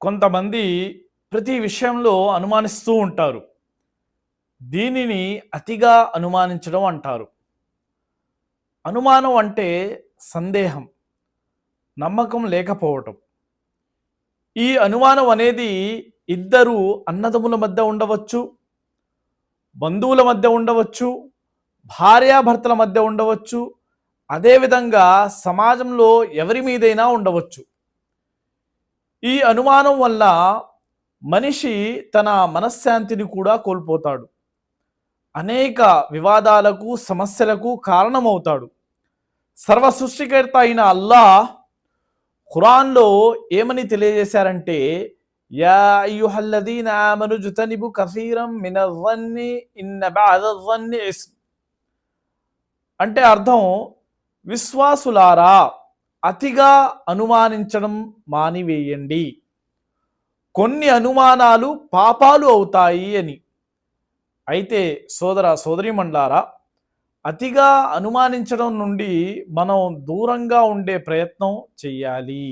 కొంతమంది ప్రతి విషయంలో అనుమానిస్తూ ఉంటారు. దీనిని అతిగా అనుమానించడం అంటారు. అనుమానం అంటే సందేహం నమ్మకం లేకపోవటం. ఈ అనుమానం అనేది ఇద్దరు అన్నదమ్ముల మధ్య ఉండవచ్చు బంధువుల మధ్య ఉండవచ్చు భార్యాభర్తల మధ్య ఉండవచ్చు అదేవిధంగా సమాజంలో ఎవరి మీదైనా ఉండవచ్చు. ఈ అనుమానం వల్ల మనిషి తన మనశ్శాంతిని కూడా కోల్పోతాడు. అనేక వివాదాలకు సమస్యలకు కారణమవుతాడు. సర్వ సృష్టికర్త అయిన అల్లా ఖురాన్లో ఏమని తెలియజేశారంటే యా అయ్యుహల్లదీన ఆమను జుతనిబు కసీరం మినజ్జన్ని ఇన్న బఅదజ్జన్ని అంటే అర్థం విశ్వాసులారా అతిగా అనుమానించడం మానివేయండి. కొన్ని అనుమానాలు పాపాలు అవుతాయి అని. అయితే సోదర సోదరిమండలారా అతిగా అనుమానించడం నుండి మనం దూరంగా ఉండే ప్రయత్నం చెయ్యాలి